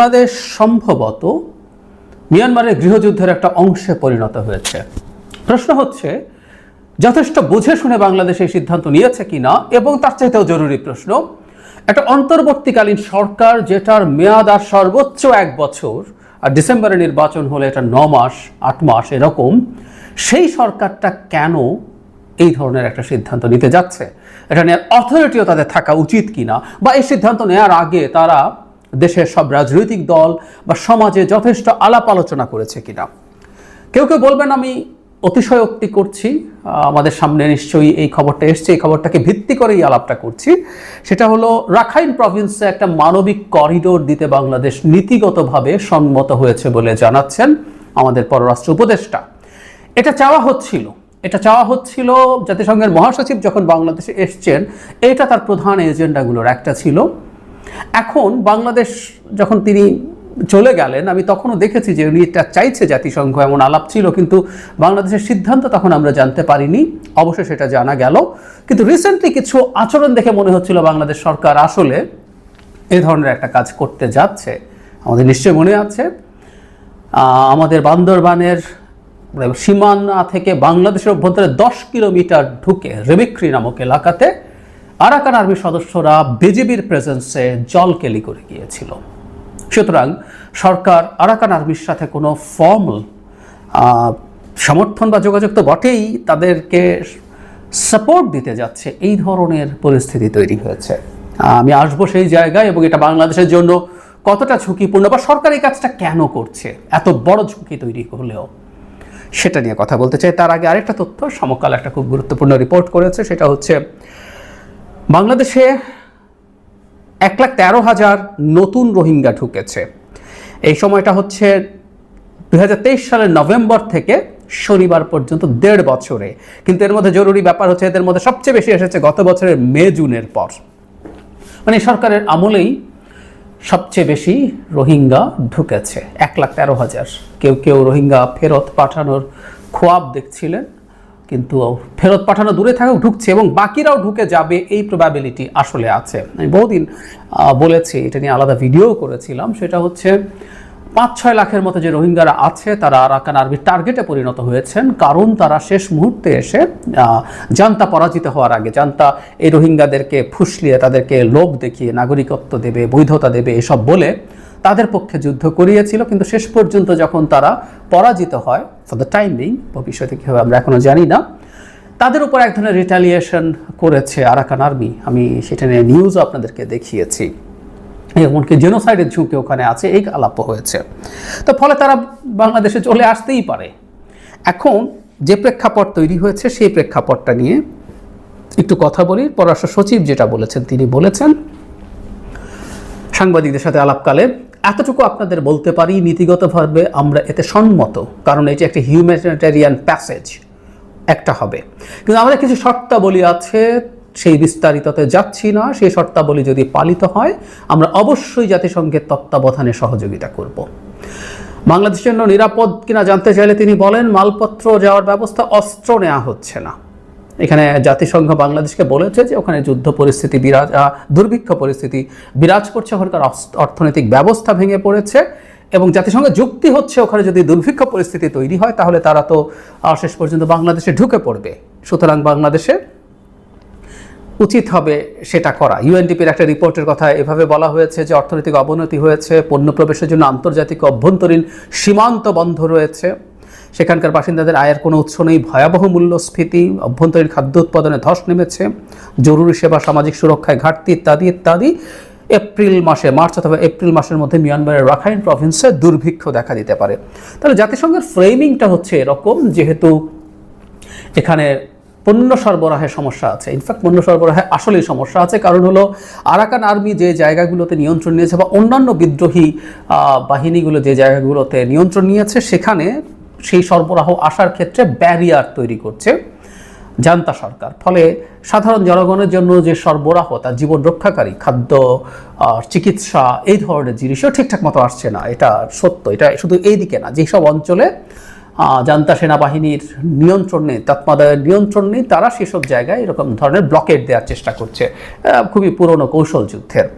বাংলাদেশ সম্ভবত মিয়ানমারের গৃহযুদ্ধের একটা অংশে পরিণত হয়েছে। প্রশ্ন হচ্ছে, যথেষ্ট বুঝে শুনে বাংলাদেশ এই সিদ্ধান্ত নিয়েছে কিনা? এবং তার চাইতেও জরুরি প্রশ্ন, একটা অন্তর্বর্তীকালীন সরকার যেটার মেয়াদ আর সর্বোচ্চ এক বছর, আর ডিসেম্বরে নির্বাচন হলে এটা ন মাস, আট মাস এরকম, সেই সরকারটা কেন এই ধরনের একটা সিদ্ধান্ত নিতে যাচ্ছে? এটা নেওয়ার অথরিটিও তাদের থাকা উচিত কিনা? বা এই সিদ্ধান্ত নেওয়ার আগে তারা দেশের সব রাজনৈতিক দল বা সমাজে যথেষ্ট আলাপ আলোচনা করেছে কিনা। কেউ কেউ বলবেন, আমি অতিশয়োক্তি করছি। আমাদের সামনে নিশ্চয়ই এই খবরটা এসছে। এই খবরটাকে ভিত্তি করেই আলাপটা করছি। সেটা হলো, রাখাইন প্রভিন্সে একটা মানবিক করিডোর দিতে বাংলাদেশ নীতিগতভাবে সম্মত হয়েছে বলে জানাচ্ছেন আমাদের পররাষ্ট্র উপদেষ্টা। এটা চাওয়া হচ্ছিল। এটা চাওয়া হচ্ছিল জাতিসংঘের মহাসচিব যখন বাংলাদেশে এসছেন, এটা তার প্রধান এজেন্ডাগুলোর একটা ছিল। এখন বাংলাদেশ যখন তিনি চলে গেলেন, আমি তখনও দেখেছি যে উনি এটা চাইছে জাতিসংঘ, এমন আলাপ ছিল, কিন্তু বাংলাদেশের সিদ্ধান্ত তখন আমরা জানতে পারিনি। অবশ্যই সেটা জানা গেল। কিন্তু রিসেন্টলি কিছু আচরণ দেখে মনে হচ্ছিল বাংলাদেশ সরকার আসলে এ ধরনের একটা কাজ করতে যাচ্ছে। আমাদের নিশ্চয়ই মনে আছে। আমাদের বান্দরবানের মানে সীমানা থেকে বাংলাদেশের অভ্যন্তরে দশ কিলোমিটার ঢুকে রেমিক্রি নামক এলাকাতে আরাকান আর্মির সদস্যরা বিজেপির প্রেজেন্সে জল কেলি করে গিয়েছিল। সুতরাং সরকার আরাকান আর্মির সাথে কোনো ফর্মাল সমর্থন বা যোগাযোগ তো বটেই, তাদেরকে সাপোর্ট দিতে যাচ্ছে। এই ধরনের পরিস্থিতি তৈরি হয়েছে। আমি আসব সেই জায়গায় এবং এটা বাংলাদেশের জন্য কতটা ঝুঁকিপূর্ণ বা সরকার এই কাজটা কেন করছে? এত বড় ঝুঁকি তৈরি হলেও। সেটা নিয়ে কথা বলতে চাই। তার আগে আরেকটা তথ্য, সমকাল একটা খুব গুরুত্বপূর্ণ রিপোর্ট করেছে। সেটা হচ্ছে বাংলাদেশে এক লাখ তেরো হাজার নতুন রোহিঙ্গা ঢুকেছে। এই সময়টা হচ্ছে দু হাজার তেইশ সালের নভেম্বর থেকে শনিবার পর্যন্ত দেড় বছরে। কিন্তু এর মধ্যে জরুরি ব্যাপার হচ্ছে এদের মধ্যে সবচেয়ে বেশি এসেছে গত বছরের মে, জুনের পর। মানে সরকারের আমলেই সবচেয়ে বেশি রোহিঙ্গা ঢুকেছে, এক লাখ তেরো হাজার। কেউ কেউ রোহিঙ্গা ফেরত পাঠানোর খোয়াব দেখছিলেন কিন্তু ফেরত পাঠানো দূরে থাকেও ঢুকছে এবং বাকিরাও ঢুকে যাবে, এই প্রবাবিলিটি আসলে আছে। আমি বহুদিন বলেছি, এটা নিয়ে আলাদা ভিডিও করেছিলাম। সেটা হচ্ছে পাঁচ ছয় লাখের মতো যে রোহিঙ্গারা আছে, তারা আরাকান আর্মির টার্গেটে পরিণত হয়েছেন। কারণ তারা শেষ মুহূর্তে এসে জান্তা পরাজিত হওয়ার আগে, জান্তা এই রোহিঙ্গাদেরকে ফুসলিয়ে তাদেরকে লোভ দেখিয়ে, নাগরিকত্ব দেবে, বৈধতা দেবে, এসব বলে তাদের পক্ষে যুদ্ধ করিয়েছিল, কিন্তু শেষ পর্যন্ত যখন তারা পরাজিত হয় ফর দ্য টাইম বিং ভবিষ্যতে কী হবে আমরা এখনও জানি না, তাদের উপর এক ধরনের রিটালিয়েশন করেছে আরাকান আর্মি। আমি সেটা নিয়ে নিউজও আপনাদেরকে দেখিয়েছি। এমনকি জেনোসাইডের ঝুঁকি ওখানে আছে, এই আলাপ হয়েছে। তো ফলে তারা বাংলাদেশে চলে আসতেই পারে। এখন যে প্রেক্ষাপট তৈরি হয়েছে, সেই প্রেক্ষাপটটা নিয়ে একটু কথা বলি। পররাষ্ট্র সচিব যেটা বলেছেন, তিনি বলেছেন, সাংবাদিকদের সাথে আলাপকালে এতটুকু আপনাদের বলতে পারি, নীতিগতভাবে আমরা এতে সম্মত, কারণ এটি একটা হিউম্যানিটেরিয়ান প্যাসেজ একটা হবে। কিন্তু আমাদের কিছু শর্তাবলী আছে, সেই বিস্তারিততে যাচ্ছি না, সেই শর্তাবলী যদি পালিত হয়, আমরা অবশ্যই জাতিসংঘের তত্ত্বাবধানে সহযোগিতা করব। বাংলাদেশের জন্য নিরাপদ কিনা জানতে চাইলে তিনি বলেন, মালপত্র যাওয়ার ব্যবস্থা অস্ত্র নেওয়া হচ্ছে না। এখানে জাতিসংঘ বাংলাদেশকে বলেছে যে ওখানে যুদ্ধ পরিস্থিতি বিরাজ দুর্ভিক্ষ পরিস্থিতি বিরাজ করছে, ওখানকার অর্থনৈতিক ব্যবস্থা ভেঙে পড়েছে এবং জাতিসংঘের যুক্তি হচ্ছে ওখানে যদি দুর্ভিক্ষ পরিস্থিতি তৈরি হয় তাহলে তারা তো শেষ পর্যন্ত বাংলাদেশে ঢুকে পড়বে। সুতরাং বাংলাদেশে উচিত হবে সেটা করা। ইউএনডিপির একটা রিপোর্টের কথা এভাবে বলা হয়েছে যে অর্থনৈতিক অবনতি হয়েছে, পণ্য প্রবেশের জন্য আন্তর্জাতিক অভ্যন্তরীণ সীমান্ত বন্ধ রয়েছে। সেখানকার বাসিন্দাদের আয়ের কোনো উৎস নেই। ভয়াবহ মূল্যস্ফীতি, অভ্যন্তরীণ খাদ্য উৎপাদনে ধস নেমেছে, জরুরি সেবা, সামাজিক সুরক্ষায় ঘাটতি ইত্যাদি ইত্যাদি। এপ্রিল মাসে, মার্চ অথবা এপ্রিল মাসের মধ্যে মিয়ানমারের রাখাইন প্রভিন্সে দুর্ভিক্ষ দেখা দিতে পারে। তাহলে জাতিসংঘের ফ্রেমিংটা হচ্ছে এরকম, যেহেতু এখানে পণ্য সরবরাহের সমস্যা আছে। ইনফ্যাক্ট পণ্য সরবরাহে আসলেই সমস্যা আছে। কারণ হলো, আরাকান আর্মি যে জায়গাগুলোতে নিয়ন্ত্রণ নিয়েছে বা অন্যান্য বিদ্রোহী বাহিনীগুলো যে জায়গাগুলোতে নিয়ন্ত্রণ নিয়েছে, সেখানে সেই সরবরাহ আসার ক্ষেত্রে ব্যারিয়ার তৈরি করছে জান্তা সরকার। ফলে সাধারণ জনগণের জন্য যে সরবরাহ, তার জীবন রক্ষাকারী খাদ্য চিকিৎসা, এই ধরনের জিনিসও ঠিকঠাক মতো আসছে না। এটা সত্য, এটা শুধু এই দিকে না। যেসব অঞ্চলে জান্তা সেনাবাহিনীর নিয়ন্ত্রণ নিয়ন্ত্রণ নেই, তারা সেসব জায়গায় এরকম ধরনের ব্লকেট দেওয়ার চেষ্টা করছে। খুবই পুরনো কৌশল যুদ্ধের।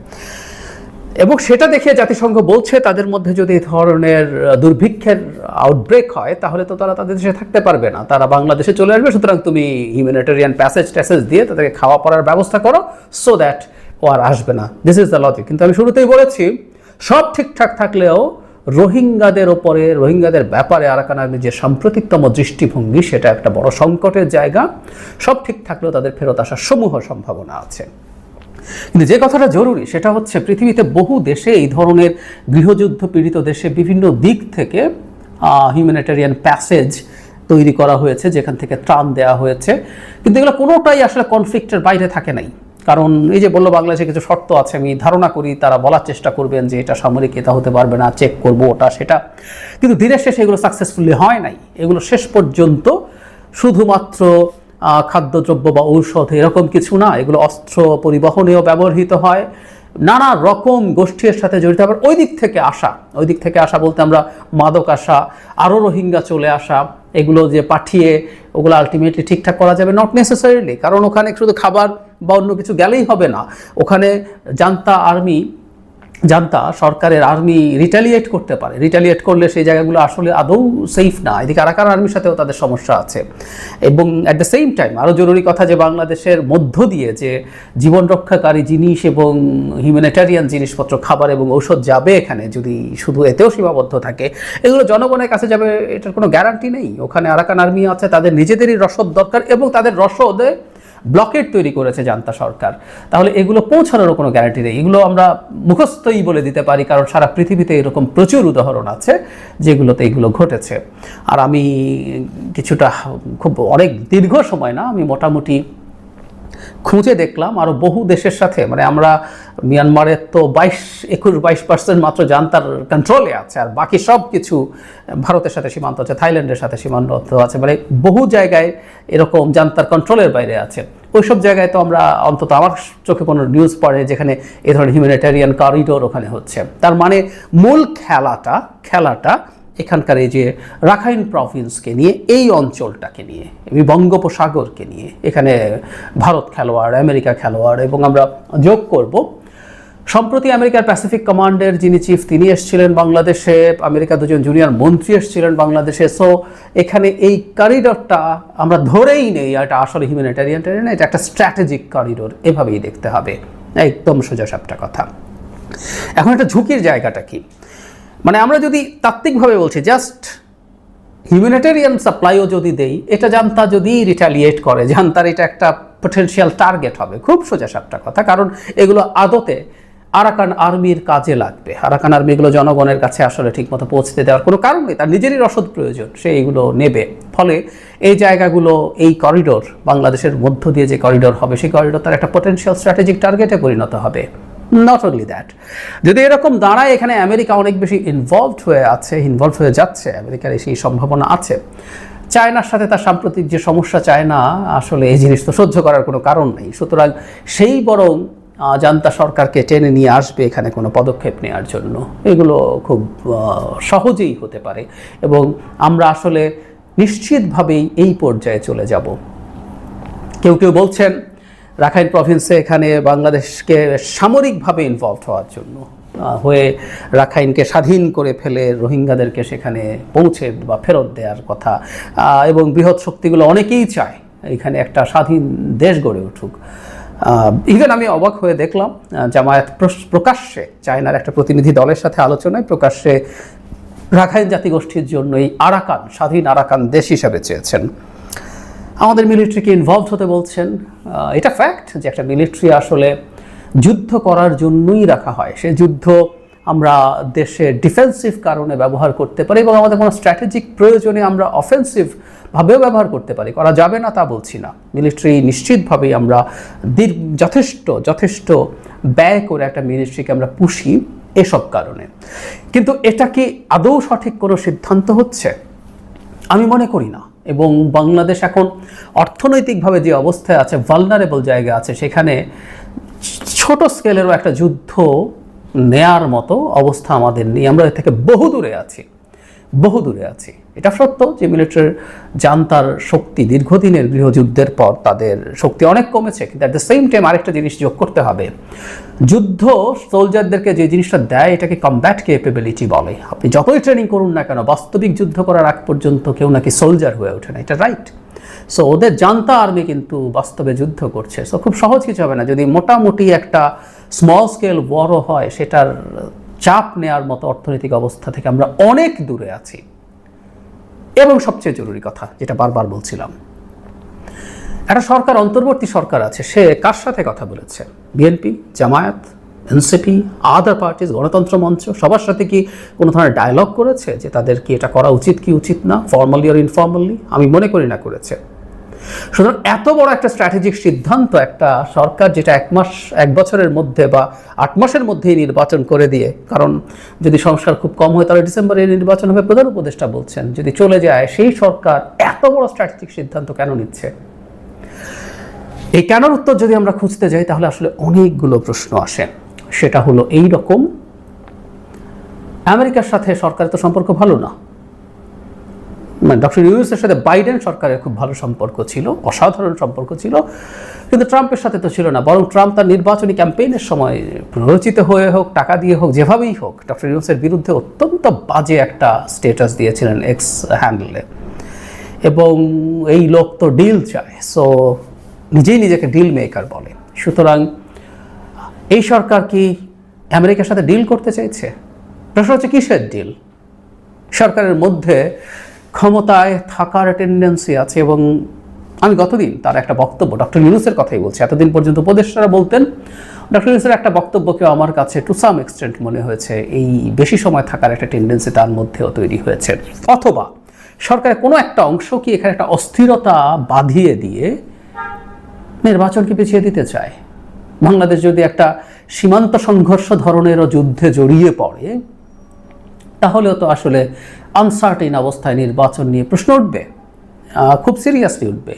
এবং সেটা দেখে জাতিসংঘ বলছে তাদের মধ্যে যদি এই ধরনের দুর্ভিক্ষের আউটব্রেক হয়, তাহলে তো তারা তাদের দেশে থাকতে পারবে না। তারা বাংলাদেশে চলে আসবে, সুতরাং তুমি হিউম্যানিটেরিয়ান প্যাসেজ ট্যাসেজ দিয়ে তাদেরকে খাওয়া পড়ার ব্যবস্থা করো সো দ্যাট ও আর আসবে না। দিস ইজ দ্য লজিক কিন্তু আমি শুরুতেই বলেছি, সব ঠিকঠাক থাকলেও রোহিঙ্গাদের ওপরে, রোহিঙ্গাদের ব্যাপারে আরাকান আর্মির যে সাম্প্রতিকতম দৃষ্টিভঙ্গি, সেটা একটা বড় সংকটের জায়গা। সব ঠিক থাকলেও তাদের ফেরত আসার সমূহ সম্ভাবনা আছে। কিন্তু যে কথাটা জরুরি সেটা হচ্ছে পৃথিবীতে বহু দেশে এই ধরনের গৃহযুদ্ধ পীড়িত দেশে বিভিন্ন দিক থেকে হিউম্যানিটেরিয়ান প্যাসেজ তৈরি করা হয়েছে, যেখান থেকে ত্রাণ দেওয়া হয়েছে। কিন্তু এগুলো কোনোটাই আসলে কনফ্লিক্টের বাইরে থাকে নাই। কারণ এই যে বলল বাংলাদেশে কিছু শর্ত আছে, আমি ধারণা করি তারা বলার চেষ্টা করবেন যে এটা সামরিক, এটা হতে পারবে না চেক করব ওটা, সেটা। কিন্তু দিনের শেষে এগুলো সাকসেসফুলি হয় নাই। এগুলো শেষ পর্যন্ত শুধুমাত্র খাদ্যদ্রব্য বা ঔষধ এরকম কিছু না, এগুলো অস্ত্র পরিবহনেও ব্যবহৃত হয়। নানা রকম গোষ্ঠীর সাথে জড়িত। আবার ওই দিক থেকে আসা, ওই দিক থেকে আসা বলতে আমরা মাদক আসা আরও রোহিঙ্গা চলে আসা, এগুলো যে পাঠিয়ে ওগুলো আলটিমেটলি ঠিকঠাক করা যাবে নট নেসেসারিলি কারণ ওখানে শুধু খাবার বা অন্য কিছু গেলেই হবে না। ওখানে জান্তা আর্মি জানতা সরকারের আর্মি রিটালিয়েট করতে পারে। রিটালিয়েট করলে সেই জায়গাগুলো আসলে আদৌ সেফ না। এদিকে আরাকান আর্মির সাথেও তাদের সমস্যা আছে। এবং অ্যাট দ্য সেম টাইম আরও জরুরি কথা যে বাংলাদেশের মধ্য দিয়ে যে জীবন রক্ষাকারী জিনিস এবং হিউম্যানিটারিয়ান জিনিসপত্র, খাবার এবং ঔষধ যাবে এখানে, যদি শুধু এতেও সীমাবদ্ধ থাকে, এগুলো জনগণের কাছে যাবে, এটার কোনো গ্যারান্টি নেই। ওখানে আরাকান আর্মি আছে, তাদের নিজেদেরই রসদ দরকার এবং তাদের রসদে ব্লকেট তৈরি করেছে জান্তা সরকার। তাহলে এগুলো পৌঁছানোর কোনো গ্যারান্টি নেই। এগুলো আমরা মুখস্থই বলে দিতে পারি, কারণ সারা পৃথিবীতে এরকম প্রচুর উদাহরণ আছে যেগুলোতে এগুলো ঘটেছে। আর আমি কিছুটা খুব অনেক দীর্ঘ সময় না, আমি মোটামুটি খুঁজে দেখলাম আরও বহু দেশের সাথে মানে আমরা মিয়ানমারের তো বাইশ, একুশ, বাইশ পার্সেন্ট মাত্র জান্তার কন্ট্রোলে আছে, আর বাকি সব কিছু ভারতের সাথে সীমান্ত আছে, থাইল্যান্ডের সাথে সীমান্ত আছে মানে বহু জায়গায় এরকম জান্তার কন্ট্রোলের বাইরে আছে। ওইসব জায়গায় তো আমরা অন্তত আমার চোখে কোনো নিউজ পড়ে যেখানে এ ধরনের হিউম্যানিটেরিয়ান করিডোর ওখানে হচ্ছে। তার মানে মূল খেলাটা খেলাটা এখানকার এই যে রাখাইন প্রভিন্সকে নিয়ে, এই অঞ্চলটাকে নিয়ে বঙ্গোপসাগরকে নিয়ে, এখানে ভারত খেলোয়াড়, আমেরিকা খেলোয়াড় এবং আমরা যোগ করব। সম্প্রতি আমেরিকার প্যাসিফিক কমান্ডের যিনি চিফ তিনি এসেছিলেন বাংলাদেশে, আমেরিকা দুজন জুনিয়র মন্ত্রী এসেছিলেন বাংলাদেশে। সো এখানে এই করিডোরটা আমরা ধরেই নেই এটা আসলে হিউম্যানিটারিয়ান না, এটা একটা স্ট্র্যাটেজিক করিডোর এভাবেই দেখতে হবে। একদম সোজা সাপটা কথা। এখন একটা ঝুঁকির জায়গাটা কি? মানে আমরা যদি তাত্ত্বিকভাবে বলছি জাস্ট হিউম্যানিটেরিয়ান সাপ্লাইও যদি দেই, এটা জানতা যদি রিটালিয়েট করে, জানতার এটা একটা পটেনশিয়াল টার্গেট হবে, খুব সোজা সাপটা কথা, কারণ এগুলো আদতে আরাকান আর্মির কাজে লাগবে। আরাকান আর্মি এগুলো জনগণের কাছে আসলে ঠিকমতো পৌঁছতে দেওয়ার কোনো কারণ নেই, তার নিজেরই রসদ প্রয়োজন, সে এইগুলো নেবে। ফলে এই জায়গাগুলো, এই করিডোর বাংলাদেশের মধ্য দিয়ে যে করিডোর হবে, সেই করিডোর তার একটা পটেনশিয়াল স্ট্র্যাটেজিক টার্গেটে পরিণত হবে। নট অনলি দ্যাট যদি এরকম দাঁড়ায় এখানে আমেরিকা অনেক বেশি ইনভলভড হয়ে আছে ইনভলভ হয়ে যাচ্ছে, আমেরিকার সেই সম্ভাবনা আছে, চায়নার সাথে তার সাম্প্রতিক যে সমস্যা চায়না, আসলে এই জিনিস তো সহ্য করার কোনো কারণ নেই। সুতরাং সেই বরং জান্তা সরকারকে টেনে নিয়ে আসবে এখানে কোনো পদক্ষেপ নেওয়ার জন্য। এগুলো খুব সহজেই হতে পারে এবং আমরা আসলে নিশ্চিতভাবেই এই পর্যায়ে চলে যাব। কেউ কেউ বলছেন রাখাইন প্রভিন্সে এখানে বাংলাদেশকে সামরিকভাবে ইনভলভ হওয়ার জন্য হয়ে রাখাইনকে স্বাধীন করে ফেলে রোহিঙ্গাদেরকে সেখানে পৌঁছে বা ফেরত দেওয়ার কথা এবং বৃহৎ শক্তিগুলো অনেকেই চায় এখানে একটা স্বাধীন দেশ গড়ে উঠুক। ইভেন আমি অবাক হয়ে দেখলাম জামায়াত প্রকাশ্যে চায়নার একটা প্রতিনিধি দলের সাথে আলোচনায় প্রকাশ্যে রাখাইন জাতিগোষ্ঠীর জন্য এই আরাকান, স্বাধীন আরাকান দেশ হিসাবে চেয়েছেন। আমাদের মিলিটারিকে ইনভলভ হতে বলছেন। এটা ফ্যাক্ট যে একটা মিলিটারি আসলে যুদ্ধ করার জন্যই রাখা হয়। সে যুদ্ধ আমরা দেশে ডিফেন্সিভ কারণে ব্যবহার করতে পারি এবং আমাদের কোনো স্ট্র্যাটেজিক প্রয়োজনে আমরা অফেন্সিভ ভাবেও ব্যবহার করতে পারি। করা যাবে না তা বলছি না। মিলিটারি নিশ্চিতভাবেই আমরা যথেষ্ট যথেষ্ট ব্যয় করে একটা মিলিটারিকে আমরা পুষি এসব কারণে। কিন্তু এটা কি আদৌ সঠিক কোনো সিদ্ধান্ত হচ্ছে? আমি মনে করি না। এবং বাংলাদেশ এখন অর্থনৈতিকভাবে যে অবস্থায় আছে ভালনারেবল জায়গা আছে, সেখানে ছোট স্কেলেরও একটা যুদ্ধ নেয়ার মতো অবস্থা আমাদের নেই। আমরা এর থেকে বহু দূরে আছি। বহু দূরে আছি। এটা সত্য যে মিলিটারির জান্তার শক্তি দীর্ঘদিনের গৃহযুদ্ধের পর তাদের শক্তি অনেক কমেছে, কিন্তু অ্যাট দ্য সেম টাইম আরেকটা জিনিস যোগ করতে হবে। যুদ্ধ সোলজারদেরকে যে জিনিসটা দেয় এটাকে কমব্যাট কেপেবিলিটি বলে। আপনি যতই ট্রেনিং করুন না কেন, বাস্তবিক যুদ্ধ করার আগ পর্যন্ত কেউ নাকি সোলজার হয়ে ওঠে না, এটা রাইট সো ওদের জান্তা আর্মি কিন্তু বাস্তবে যুদ্ধ করছে। সো খুব সহজ কিছু হবে না। যদি মোটামুটি একটা স্মল স্কেল বড় হয়, সেটার চাপ নেওয়ার মতো অর্থনৈতিক অবস্থা থেকে আমরা অনেক দূরে আছি। এবং সবচেয়ে জরুরি কথা, যেটা বারবার বলছিলাম, একটা সরকার, অন্তর্বর্তী সরকার আছে, সে কার সাথে কথা বলেছে? BNP Jamaat NCP other parties Ganatantra Mancha, সবার সাথে কি কোনো ধরনের ডায়লগ করেছে যে তাদের কি এটা করা উচিত, কি উচিত না? ফর্মালি আর ইনফর্মালি আমি মনে করি না করেছে। সুতরাং এত বড় একটা স্ট্র্যাটেজিক সিদ্ধান্ত একটা সরকার যেটা এক মাস, এক বছরের মধ্যে বা আট মাসের মধ্যেই নির্বাচন করে দিয়ে, কারণ যদি সংস্কার খুব কম হয় তাহলে ডিসেম্বরে নির্বাচন হবে, প্রধান উপদেষ্টা বলছেন, যদি চলে যায় সেই সরকার এত বড় স্ট্র্যাটেজিক সিদ্ধান্ত কেন নিচ্ছে? এই কেনর উত্তর যদি আমরা খুঁজতে যাই, তাহলে আসলে অনেকগুলো প্রশ্ন আসে। সেটা হলো, এই রকম আমেরিকার সাথে সরকারের তো সম্পর্ক ভালো না। মানে ডক্টর ইউনুসের সাথে বাইডেন সরকারের খুব ভালো সম্পর্ক ছিল, অসাধারণ সম্পর্ক ছিল। কিন্তু ট্রাম্পের সাথে তো ছিল না, বরং ট্রাম্প তার নির্বাচনী ক্যাম্পেইনের সময় প্ররোচিত হয়ে হোক, টাকা দিয়ে হোক, যেভাবেই হোক ডক্টর ইউনুসের বিরুদ্ধে অত্যন্ত বাজে একটা স্টেটাস দিয়েছিলেন এক্স হ্যান্ডেলে এবং এই লোক তো ডিল চায় সো নিজেই নিজেকে ডিল মেকার বলে। সুতরাং এই সরকার কি আমেরিকার সাথে ডিল করতে চাইছে? প্রশ্ন হচ্ছে, কিসের ডিল সরকারের মধ্যে ক্ষমতায় থাকার টেন্ডেন্সি আছে এবং আমি গতদিন তার একটা বক্তব্য ডক্টর ইউনুসের কথাই বলছি। এতদিন পর্যন্ত উপদেষ্টারা বলতেন, ডক্টর ইউনুসের একটা বক্তব্যকে আমার কাছে টু সাম এক্সটেন্ট মনে হয়েছে, এই বেশি সময় থাকার একটা টেন্ডেন্সি তার মধ্যেও তৈরি হয়েছে। অথবা, সরকারের কোনো একটা অংশ কি এখানে একটা অস্থিরতা বাঁধিয়ে দিয়ে নির্বাচনকে পিছিয়ে দিতে চায়? বাংলাদেশ যদি একটা সীমান্ত সংঘর্ষ ধরনেরও যুদ্ধে জড়িয়ে পড়ে, তাহলেও তো আসলে আনসার্টিন অবস্থায় নির্বাচন নিয়ে প্রশ্ন উঠবে খুব সিরিয়াসলি উঠবে।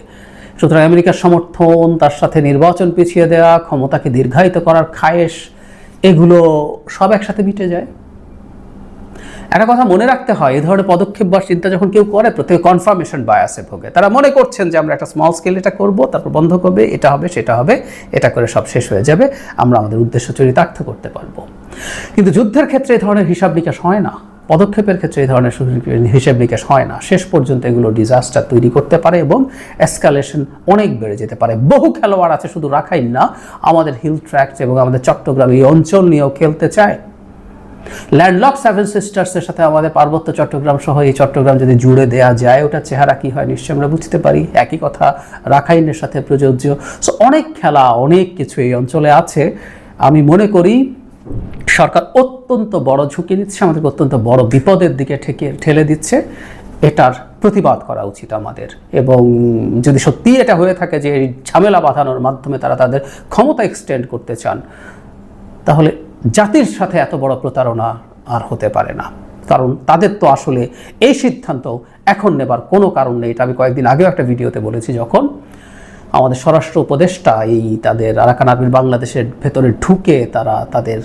সুতরাং আমেরিকার সমর্থন, তার সাথে নির্বাচন পিছিয়ে দেওয়া, ক্ষমতাকে দীর্ঘায়িত করার খায়েশ, এগুলো সব একসাথে মিটে যায়। একটা কথা মনে রাখতে হয় এই ধরনের পদক্ষেপ বা চিন্তা যখন কেউ করে, প্রত্যেকে কনফার্মেশন বায়াসে ভোগে। তারা মনে করছেন যে, আমরা একটা স্মল স্কেল এটা করব, তারপর বন্ধ করবে, এটা হবে, সেটা হবে, এটা করে সব শেষ হয়ে যাবে, আমরা আমাদের উদ্দেশ্য চরিতার্থ করতে পারব। কিন্তু যুদ্ধের ক্ষেত্রে এই ধরনের হিসাব নিকাশ হয় না। পদক্ষেপের ক্ষেত্রে এই ধরনের হিসেব নিকাশ হয় না। শেষ পর্যন্ত এগুলো ডিজাস্টার তৈরি করতে পারে এবং এসকালেশন অনেক বেড়ে যেতে পারে। বহু খেলোয়াড় আছে শুধু রাখাই না, আমাদের হিল ট্র্যাক্ট এবং আমাদের চট্টগ্রাম এই অঞ্চল নিয়েও খেলতে চায়। ল্যান্ডলক সেভেন সিস্টার্সের সাথে আমাদের পার্বত্য চট্টগ্রাম সহ এই চট্টগ্রাম যদি জুড়ে দেয়া যায়, ওটার চেহারা কি হয় নিশ্চয়ই আমরা বুঝতে পারি। একই কথা রাখাইনের সাথে প্রযোজ্য। সো অনেক খেলা, অনেক কিছু এই অঞ্চলে আছে। আমি মনে করি সরকার অত্যন্ত বড় ঝুঁকি নিচ্ছে, আমাদেরকে অত্যন্ত বড় বিপদের দিকে ঠেকে, ঠেলে দিচ্ছে। এটার প্রতিবাদ করা উচিত আমাদের। এবং যদি সত্যি এটা হয়ে থাকে যে এই ঝামেলা বাঁধানোর মাধ্যমে তারা তাদের ক্ষমতা এক্সটেন্ড করতে চান, তাহলে জাতির সাথে এত বড় প্রতারণা আর হতে পারে না। কারণ তাদের তো আসলে এই সিদ্ধান্ত এখন নেবার কোনো কারণ নেই। এটা আমি কয়েকদিন আগেও একটা ভিডিওতে বলেছি, যখন আমাদের স্বরাষ্ট্র উপদেষ্টা এই তাদের আরাকান আর্মির বাংলাদেশের ভেতরে ঢুকে তারা তাদের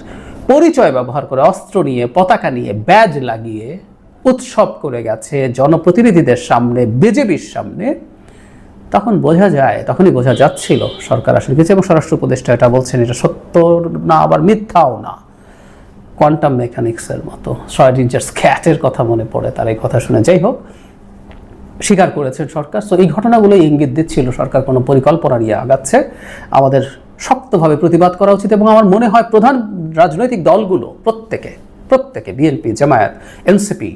পরিচয় ব্যবহার করে অস্ত্র নিয়ে, পতাকা নিয়ে, ব্যাজ লাগিয়ে উৎসব করে গেছে জনপ্রতিনিধিদের সামনে, বিজেপির সামনে। তখন বোঝা যায়, তখনই বোঝা যাচ্ছিল, সরকার আসলে কিছু এবং স্বরাষ্ট্র উপদেষ্টা এটা বলছেন, এটা সত্য না, আবার মিথ্যাও না। কোয়ান্টাম মেকানিক্সের মতো শয়ডিঞ্জার স্ক্যাটের কথা মনে পড়ে তার এই কথা শুনে। যাই হোক, স্বীকার করেছেন সরকার। তো এই ঘটনাগুলোই ইঙ্গিত দিচ্ছিল, সরকার কোনো পরিকল্পনা নিয়ে আগাচ্ছে। আমাদের শক্তভাবে প্রতিবাদ করা উচিত এবং আমার মনে হয় প্রধান রাজনৈতিক দলগুলো, প্রত্যেকে প্রত্যেকে, বিএনপি, জামায়াত, এনসিপি